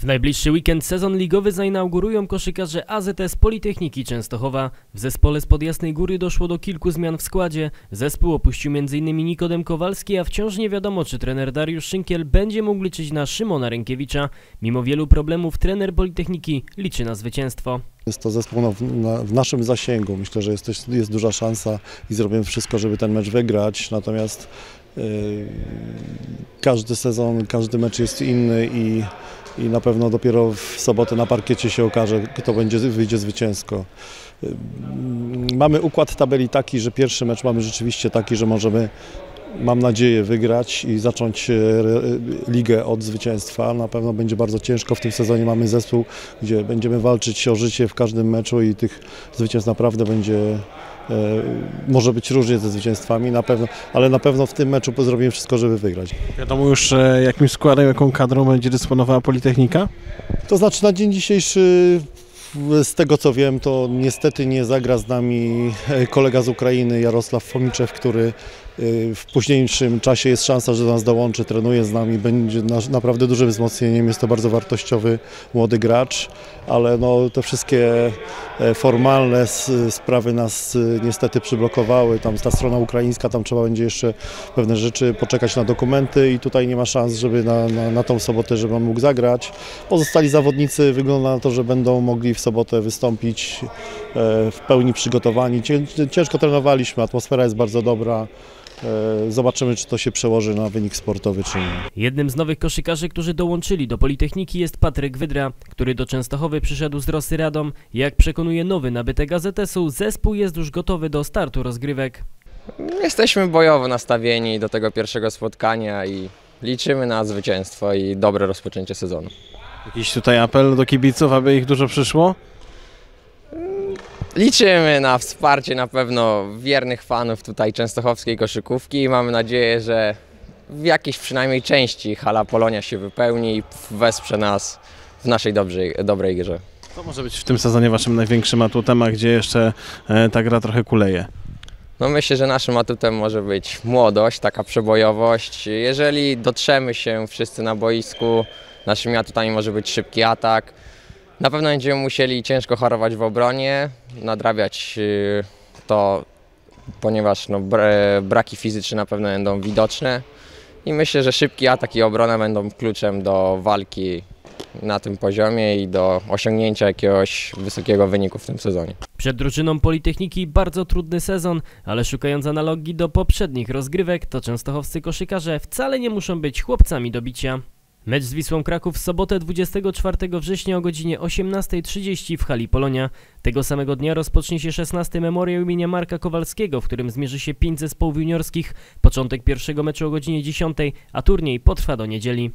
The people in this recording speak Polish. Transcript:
W najbliższy weekend sezon ligowy zainaugurują koszykarze AZS Politechniki Częstochowa. W zespole z Podjasnej Góry doszło do kilku zmian w składzie. Zespół opuścił m.in. Nikodem Kowalski, a wciąż nie wiadomo, czy trener Dariusz Szynkiel będzie mógł liczyć na Szymona Rękiewicza. Mimo wielu problemów trener Politechniki liczy na zwycięstwo. Jest to zespół na, na, w naszym zasięgu. Myślę, że jest, jest duża szansa i zrobimy wszystko, żeby ten mecz wygrać. Natomiast każdy sezon, każdy mecz jest inny i, i na pewno dopiero w sobotę na parkiecie się okaże, kto będzie, wyjdzie zwycięsko. Yy, Mamy układ tabeli taki, że pierwszy mecz mamy rzeczywiście taki, że możemy mam nadzieję wygrać i zacząć e, ligę od zwycięstwa. Na pewno będzie bardzo ciężko. W tym sezonie mamy zespół, gdzie będziemy walczyć o życie w każdym meczu i tych zwycięstw naprawdę będzie e, może być różnie ze zwycięstwami, na pewno, ale na pewno w tym meczu zrobimy wszystko, żeby wygrać. Wiadomo już e, jakim składem, jaką kadrą będzie dysponowała Politechnika? To znaczy na dzień dzisiejszy, z tego co wiem, to niestety nie zagra z nami e, kolega z Ukrainy Jarosław Fomiczew, który e, w późniejszym czasie jest szansa, że do nas dołączy, trenuje z nami, będzie naprawdę dużym wzmocnieniem, jest to bardzo wartościowy młody gracz, ale no, te wszystkie formalne s- sprawy nas e, niestety przyblokowały, tam ta strona ukraińska, tam trzeba będzie jeszcze pewne rzeczy poczekać na dokumenty i tutaj nie ma szans, żeby na, na, na tą sobotę, żeby on mógł zagrać. Pozostali zawodnicy wygląda na to, że będą mogli w sobotę wystąpić e, w pełni przygotowani. Cię- Ciężko trenowaliśmy, atmosfera jest bardzo dobra. E, Zobaczymy, czy to się przełoży na wynik sportowy, czy nie. Jednym z nowych koszykarzy, którzy dołączyli do Politechniki jest Patryk Wydra, który do Częstochowy przyszedł z Rosy Radom. Jak przekonuje nowy nabytek AZS-u, zespół jest już gotowy do startu rozgrywek. Jesteśmy bojowo nastawieni do tego pierwszego spotkania i liczymy na zwycięstwo i dobre rozpoczęcie sezonu. Jakiś tutaj apel do kibiców, aby ich dużo przyszło? Liczymy na wsparcie na pewno wiernych fanów tutaj częstochowskiej koszykówki i mamy nadzieję, że w jakiejś przynajmniej części hala Polonia się wypełni i wesprze nas w naszej dobrej, dobrej grze. Co może być w tym sezonie waszym największym atutem, a gdzie jeszcze e, ta gra trochę kuleje? No myślę, że naszym atutem może być młodość, taka przebojowość. Jeżeli dotrzemy się wszyscy na boisku, naszymi atutami może być szybki atak. Na pewno będziemy musieli ciężko chorować w obronie, nadrabiać y, to, ponieważ no, br- braki fizyczne na pewno będą widoczne. I myślę, że szybki atak i obrona będą kluczem do walki na tym poziomie i do osiągnięcia jakiegoś wysokiego wyniku w tym sezonie. Przed drużyną Politechniki bardzo trudny sezon, ale szukając analogii do poprzednich rozgrywek, to częstochowscy koszykarze wcale nie muszą być chłopcami do bicia. Mecz z Wisłą Kraków w sobotę 24 września o godzinie 18.30 w hali Polonia. Tego samego dnia rozpocznie się 16 memoriał imienia Marka Kowalskiego, w którym zmierzy się pięć zespołów juniorskich. Początek pierwszego meczu o godzinie 10, a turniej potrwa do niedzieli.